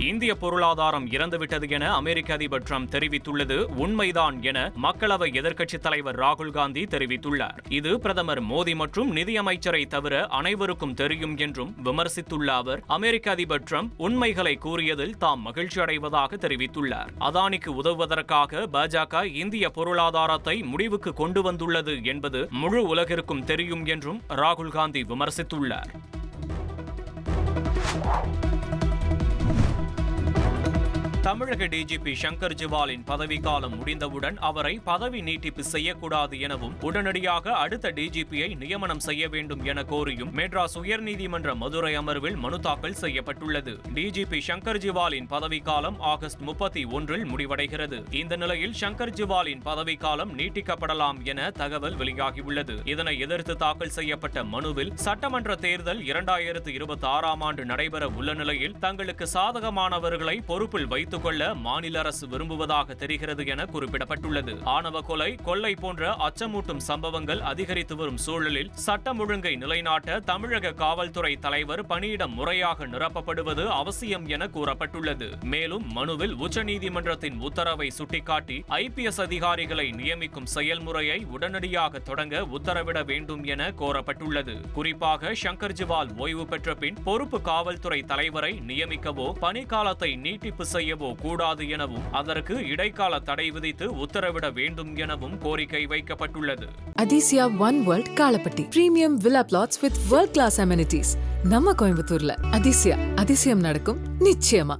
இந்திய பொருளாதாரம் இறந்துவிட்டது என அமெரிக்க அதிபர் ட்ரம்ப் தெரிவித்துள்ளது உண்மைதான் என மக்களவை எதிர்க்கட்சித் தலைவர் ராகுல் காந்தி தெரிவித்துள்ளார். இது பிரதமர் மோடி மற்றும் நிதியமைச்சரை தவிர அனைவருக்கும் தெரியும் என்றும் விமர்சித்துள்ள அவர் அமெரிக்க அதிபர் ட்ரம்ப் உண்மைகளை கூறியதில் தாம் மகிழ்ச்சி அடைவதாக தெரிவித்துள்ளார். அதானிக்கு உதவுவதற்காக பாஜக இந்திய பொருளாதாரத்தை முடிவுக்கு கொண்டு வந்துள்ளது என்பது முழு உலகிற்கும் தெரியும் என்றும் ராகுல் காந்தி விமர்சித்துள்ளார். தமிழக டிஜிபி சங்கர் ஜிவாலின் பதவிக்காலம் முடிந்தவுடன் அவரை பதவி நீட்டிப்பு செய்யக்கூடாது எனவும் உடனடியாக அடுத்த டிஜிபியை நியமனம் செய்ய வேண்டும் என கோரியும் மெட்ராஸ் உயர்நீதிமன்ற மதுரை அமர்வில் மனு தாக்கல் செய்யப்பட்டுள்ளது. டிஜிபி சங்கர் ஜிவாலின் பதவிக்காலம் ஆகஸ்ட் முப்பத்தி ஒன்றில் முடிவடைகிறது. இந்த நிலையில் சங்கர் ஜிவாலின் பதவிக்காலம் நீட்டிக்கப்படலாம் என தகவல் வெளியாகியுள்ளது. இதனை எதிர்த்து தாக்கல் செய்யப்பட்ட மனுவில் சட்டமன்ற தேர்தல் இரண்டாயிரத்து இருபத்தி ஆறாம் ஆண்டு நடைபெற உள்ள நிலையில் தங்களுக்கு சாதகமானவர்களை பொறுப்பில் வைத்து வைத்துக் கொள்ள மாநில அரசு விரும்புவதாக தெரிகிறது என குறிப்பிடப்பட்டுள்ளது. ஆணவ கொலை கொள்ளை போன்ற அச்சமூட்டும் சம்பவங்கள் அதிகரித்து வரும் சூழலில் சட்டம் ஒழுங்கை நிலைநாட்ட தமிழக காவல்துறை தலைவர் பணியிடம் முறையாக நிரப்பப்படுவது அவசியம் என கூறப்பட்டுள்ளது. மேலும் மனுவில் உச்சநீதிமன்றத்தின் உத்தரவை சுட்டிக்காட்டி ஐபிஎஸ் அதிகாரிகளை நியமிக்கும் செயல்முறையை உடனடியாக தொடங்க உத்தரவிட வேண்டும் என கோரப்பட்டுள்ளது. குறிப்பாக சங்கர் ஜிவால் ஓய்வு பெற்ற பின் பொறுப்பு காவல்துறை தலைவரை நியமிக்கவோ பணிக்காலத்தை நீட்டிப்பு செய்யவோ கூடாது எனவும் அதற்கு இடைக்கால தடை விதித்து உத்தரவிட வேண்டும் எனவும் கோரிக்கை வைக்கப்பட்டுள்ளது. Athisaya one world Kalapatti premium villa plots with world class amenities நம்ம கோயம்புத்தூர்ல அதிசயா அதிசயம் நடக்கும் நிச்சயமா